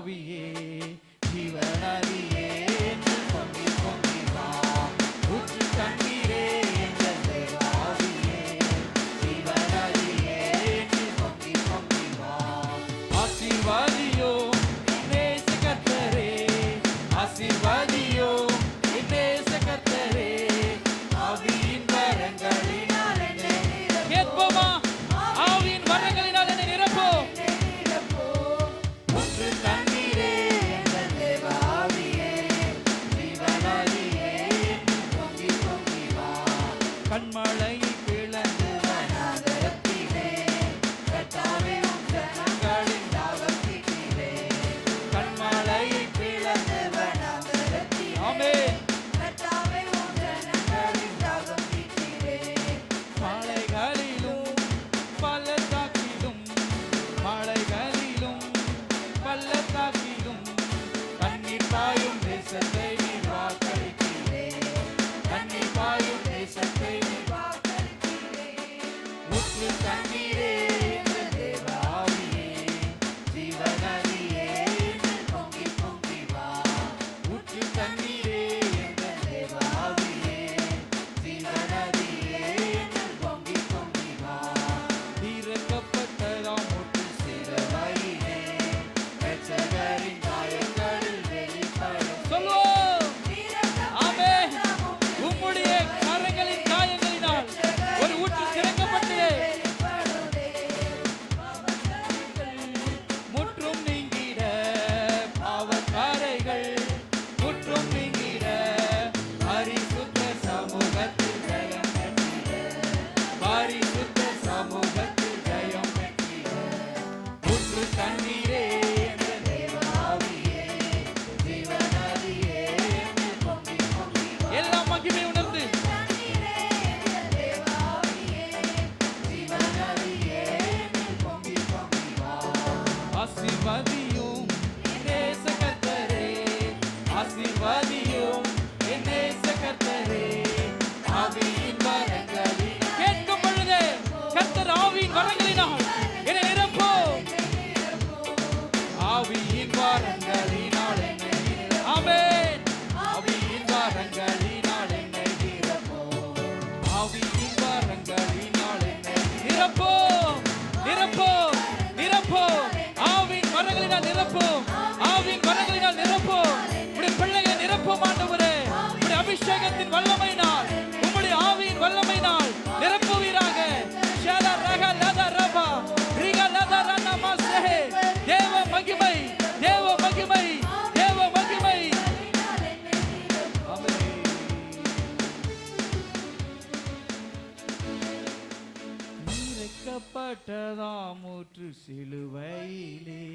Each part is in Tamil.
ஆவியே பட்டதாமூற்று சிலுவையிலே.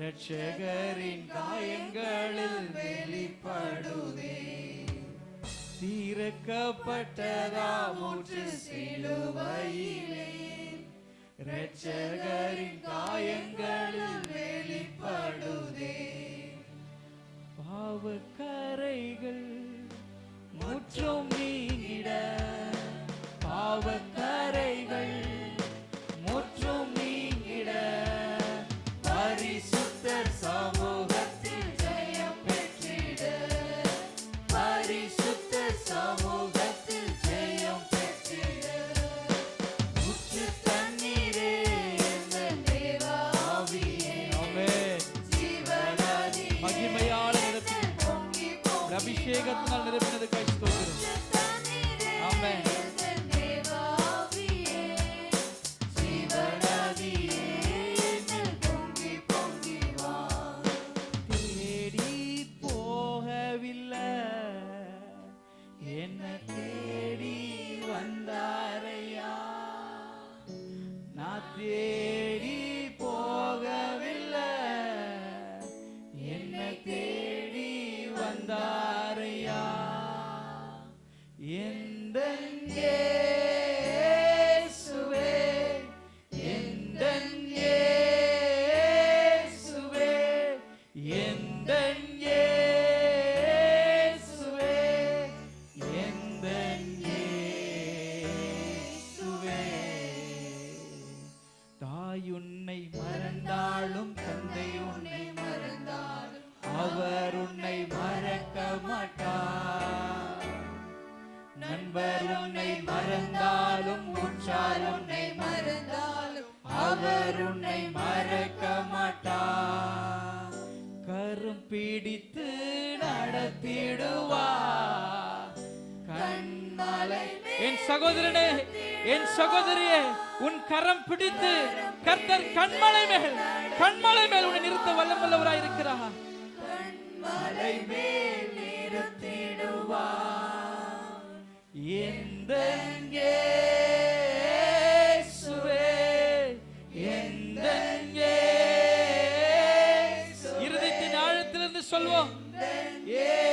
ரட்சகரின் காயங்களில் வெளிப்படுதே. தீரக்கப்பட்டதாமூற்று சிலுவையிலே. ரட்சகர் உன்னை மறந்தாலும் தந்தை உன்னை மறந்தாலும் அவர் உன்னை மறக்க மாட்டார். நண்பர் உன்னை மறந்தாலும் உற்றார் உன்னை மறந்தாலும் அவர் உன்னை மறக்க மாட்டார். கரும் பிடித்து நடத்திடுவார். கண்ணாலை என் சகோதரனே என் சகோதரியே உன் கரம் பிடித்து கர்த்தர் கண்மலை மேல் கண்மலை மேல் உன்னை நிறுத்த வல்லமுள்ளவராய் இருக்கிறார். கண்மலை மேல் நிறுத்திடுவார். எந்த சொல்வோம். இயேசுவே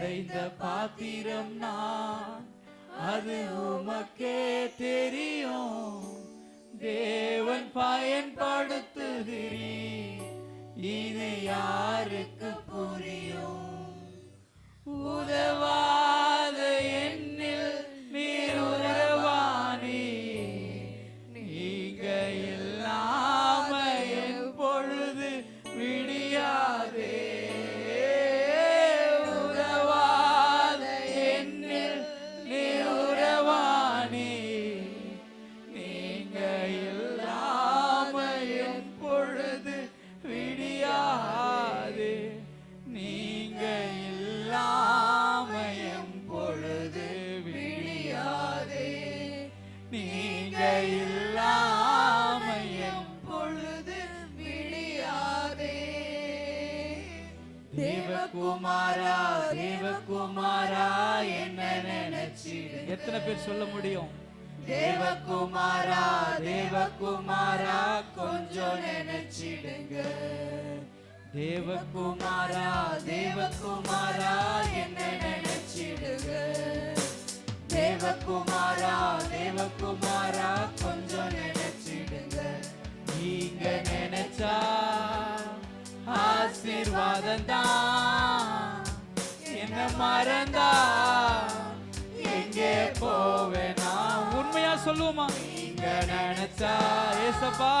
உடைந்த பாத்திரம் நான். அது உமக்கே தெரியும். தேவன் பயன்படுத்துகிறீ இது யாருக்கு புரியும்? உதவா தேவகுமாரா தேவகுமாரா என்ன நினைச்சிடு எத்தனை பேர் சொல்ல முடியும்? தேவகுமாரா தேவகுமாரா கொஞ்சம் நினைச்சிடுங்க. தேவகுமாரா தேவகுமாரா என்ன நினைச்சிடுங்க. தேவகுமாரா தேவகுமாரா கொஞ்சம் நினைச்சிடுங்க. நீங்க நினைச்சா ஆசீர்வாதம் தான். மறந்தா? எங்கே போவேனா? உண்மையா சொல்லுவோமா? நீங்க நினைச்சா ஏசப்பா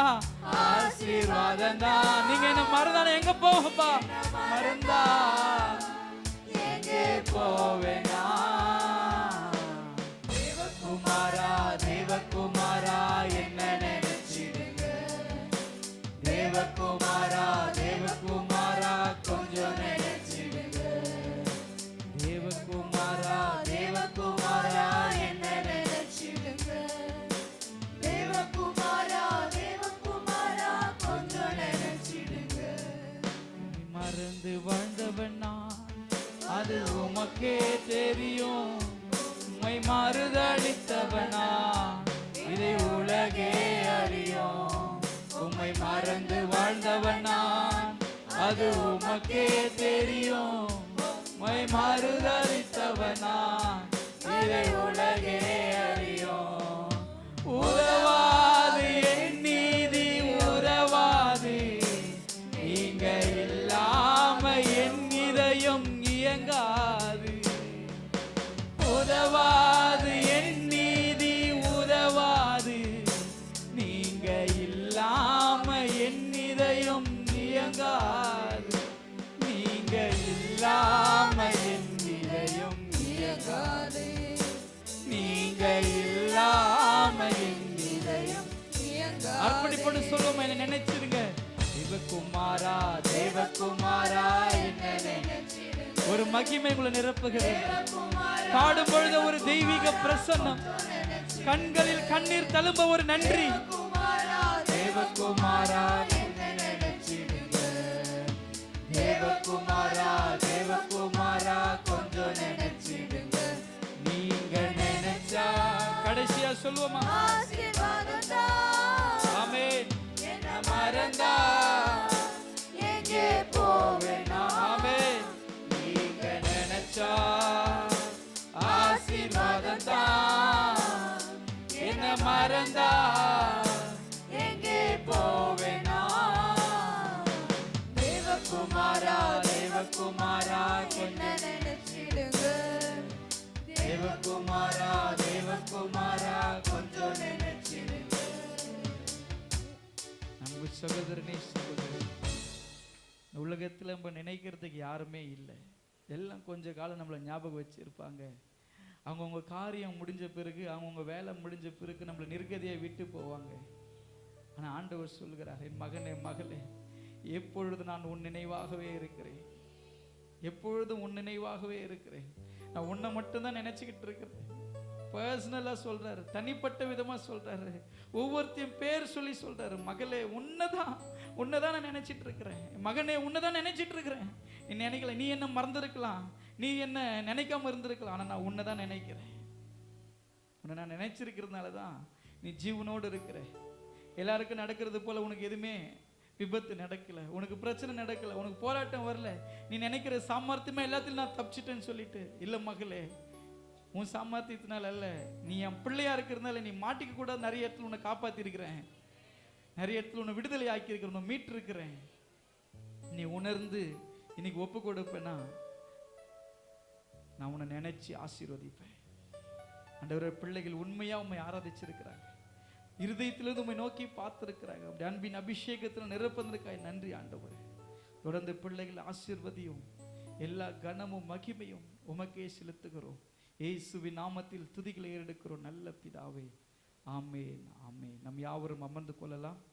ஆசீர்வாதம் தான் நீங்க என்ன மறந்தானே எங்க போகப்பா மறந்தா. எங்கே போவேனா? மறந்து வாழ்ந்தவன் நான். அது உமக்கே தெரியும். உண்மை மறுதளித்தவனா. இதை உலகே அறியும். உம்மை மறந்து வாழ்ந்தவன் நான். அது உமக்கே தெரியும். உம்மை மறுதளித்தவனா. இதை உலகே இல்லாம என் நிலையும் இயங்காது. நீங்க இல்லாம என் நிலையும் அர்ப்பணிப்போடு ஒரு மகிமை உள்ள நிரப்புகிறது. பாடும் பொழுது ஒரு தெய்வீக பிரசன்னம். கண்களில் கண்ணீர் தழும்ப ஒரு நன்றி. தேவகுமாரா தேவகுமாரா தேவகுமாரா கொஞ்சம் நினைச்சிடுங்க. நீங்க நினைச்சா கடைசியா சொல்லுவோமா? ஆமே என்ன மறந்தா? எங்கே போவேனா? ஆமே நீங்க நினைச்சா ஆசீர்வாதம் தான் என்ன மறந்தா? தேவகுமாரா என்ன நினைச்சிடுங்க தேவகுமாரா தேவகுமாரா கொஞ்சம் நினைச்சிருங்க நம்ம சகோதரனே சகோதரன் உலகத்தில் நம்ம நினைக்கிறதுக்கு யாருமே இல்லை. எல்லாம் கொஞ்ச காலம் நம்மளை ஞாபகம் வச்சுருப்பாங்க. அவங்கவுங்க காரியம் முடிஞ்ச பிறகு அவங்கவுங்க வேலை முடிஞ்ச பிறகு நம்மளை நிர்கதியை விட்டு போவாங்க. ஆனால் ஆண்டவர் சொல்கிறார் என் மகனே மகளே எப்பொழுது நான் உன் நினைவாகவே இருக்கிறேன்? எப்பொழுதும் உன் நினைவாகவே இருக்கிறேன். நான் உன்னை மட்டும்தான் நினைச்சுக்கிட்டு இருக்கிறேன். பர்சனலாக சொல்கிறாரு தனிப்பட்ட விதமாக சொல்கிறாரு ஒவ்வொருத்தையும் பேர் சொல்லி சொல்கிறாரு மகளே உன்னை தான் உன்னை தான் நான் நினச்சிட்டு இருக்கிறேன். மகனே உன்னதான் நினச்சிட்டு இருக்கிறேன். நீ நினைக்கல நீ என்ன மறந்துருக்கலாம்? நீ என்ன நினைக்காம இருந்திருக்கலாம்? ஆனால் நான் உன்னை தான் நினைக்கிறேன். உன்னை நான் நினைச்சிருக்கிறதுனால தான் நீ ஜீவனோடு இருக்கிற. எல்லாருக்கும் நடக்கிறது போல் உனக்கு எதுவுமே விபத்து நடக்கல. உனக்கு பிரச்சனை நடக்கல. உனக்கு போராட்டம் வரல. நீ நினைக்கிற சாமர்த்தியமாக எல்லாத்தையும் நான் தப்பிச்சிட்டேன்னு சொல்லிட்டு இல்லை மகளே உன் சாமர்த்தியத்தினால அல்ல. நீ என் பிள்ளையா இருக்கிறதுனால நீ மாட்டிக்க கூட நிறைய இடத்துல உன்னை காப்பாற்றிருக்கிறேன் நிறைய இடத்துல உன்னை விடுதலை ஆக்கி உன்னை மீட்டு இருக்கிறேன் நீ உணர்ந்து இன்னைக்கு ஒப்பு கொடுப்பேனா? நான் உன்னை நினைச்சு ஆசீர்வதிப்பேன். ஆண்டவரே பிள்ளைகள் உண்மையா உண்மை ஆராதிச்சிருக்கிறாங்க இருதயத்திலிருந்து உண்மை நோக்கி பார்த்துருக்கிறாங்க. அப்படி அன்பின் அபிஷேகத்தில் நிரப்பந்திருக்காய் நன்றி ஆண்டவர். தொடர்ந்து பிள்ளைகள் ஆசீர்வதியும் எல்லா கனமும் மகிமையும் உமக்கே செலுத்துகிறோம். இயேசுவின் நாமத்தில் துதிகளை ஏறெடுக்கிறோம் நல்ல பிதாவே. ஆமேன் ஆமேன். நம் யாவரும் அமர்ந்து கொள்ளலாம்.